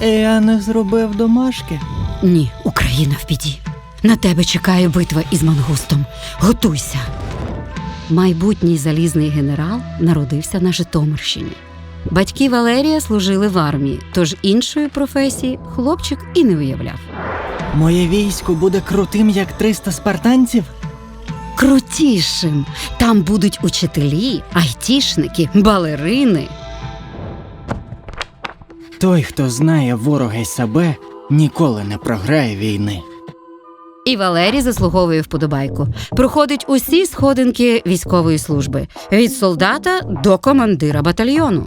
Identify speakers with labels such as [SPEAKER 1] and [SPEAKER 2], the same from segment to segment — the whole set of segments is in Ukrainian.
[SPEAKER 1] Я не зробив домашки.
[SPEAKER 2] Ні, Україна в біді. На тебе чекає битва із мангустом. Готуйся. Майбутній залізний генерал народився на Житомирщині. Батьки Валерія служили в армії, тож іншої професії хлопчик і не виявляв.
[SPEAKER 1] Моє військо буде крутим, як 300 спартанців.
[SPEAKER 2] Крутішим там будуть учителі, айтішники, балерини.
[SPEAKER 1] Той, хто знає ворога й себе, ніколи не програє війни.
[SPEAKER 2] І Валерій заслуговує вподобайку. Проходить усі сходинки військової служби від солдата до командира батальйону.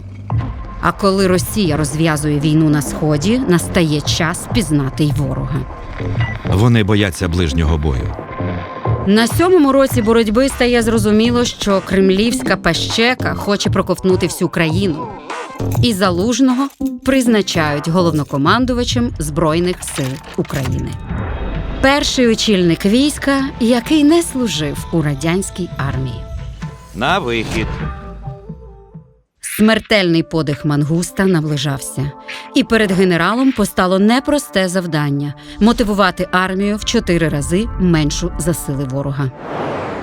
[SPEAKER 2] А коли Росія розв'язує війну на сході, настає час пізнати й ворога.
[SPEAKER 3] Вони бояться ближнього бою.
[SPEAKER 2] На сьомому році боротьби стає зрозуміло, що кремлівська пащека хоче проковтнути всю країну. І залужного призначають головнокомандувачем Збройних сил України. Перший очільник війська, який не служив у радянській армії.
[SPEAKER 3] На вихід.
[SPEAKER 2] Смертельний подих мангуста наближався, і перед генералом постало непросте завдання мотивувати армію в чотири рази меншу за сили ворога.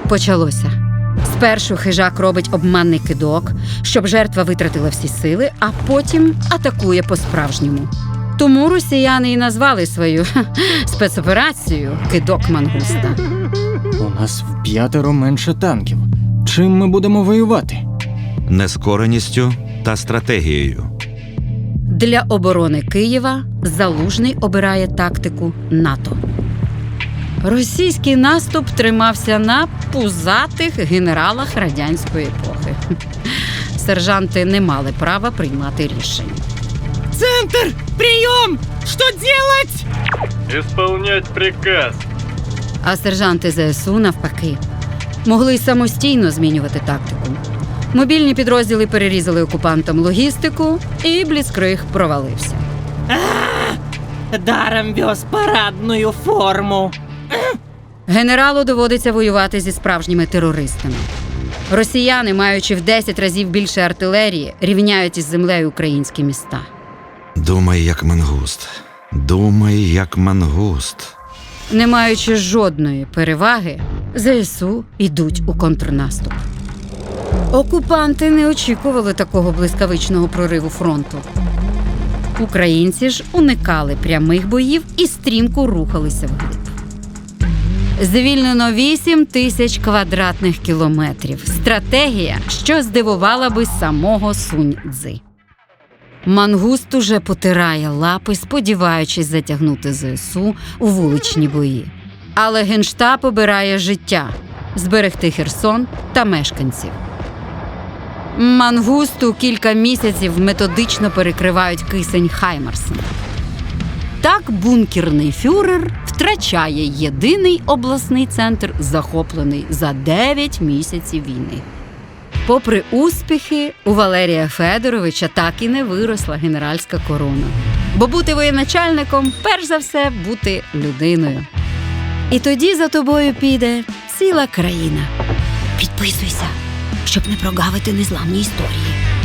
[SPEAKER 2] Почалося. Спершу хижак робить обманний кидок, щоб жертва витратила всі сили, а потім атакує по-справжньому. Тому росіяни і назвали свою ха, спецоперацію кидок мангуста.
[SPEAKER 1] У нас в п'ятеро менше танків. Чим ми будемо воювати?
[SPEAKER 3] Нескореністю та стратегією.
[SPEAKER 2] Для оборони Києва залужний обирає тактику НАТО. Російський наступ тримався на пузатих генералах радянської епохи. Сержанти не мали права приймати рішень.
[SPEAKER 1] Центр! Прийом! Що делать?
[SPEAKER 4] Исполнять приказ.
[SPEAKER 2] А сержанти ЗСУ, навпаки, могли й самостійно змінювати тактику. Мобільні підрозділи перерізали окупантам логістику, і бліцкриг провалився.
[SPEAKER 1] Даром вез парадну форму.
[SPEAKER 2] Генералу доводиться воювати зі справжніми терористами. Росіяни, маючи в 10 разів більше артилерії, рівняють із землею українські міста.
[SPEAKER 3] Думай, як мангуст. Думай, як мангуст.
[SPEAKER 2] Не маючи жодної переваги, ЗСУ йдуть у контрнаступ. Окупанти не очікували такого блискавичного прориву фронту. Українці ж уникали прямих боїв і стрімко рухалися вглиб. Звільнено 8 тисяч квадратних кілометрів. Стратегія, що здивувала би самого Сунь Цзи. Мангуст уже потирає лапи, сподіваючись затягнути ЗСУ у вуличні бої. Але генштаб обирає життя зберегти Херсон та мешканців. Мангусту кілька місяців методично перекривають кисень Хаймарсом. Так бункерний фюрер втрачає єдиний обласний центр, захоплений за 9 місяців війни. Попри успіхи, у Валерія Федоровича так і не виросла генеральська корона. Бо бути воєначальником, перш за все, бути людиною. І тоді за тобою піде ціла країна. Підписуйся, щоб не прогавити незламні історії.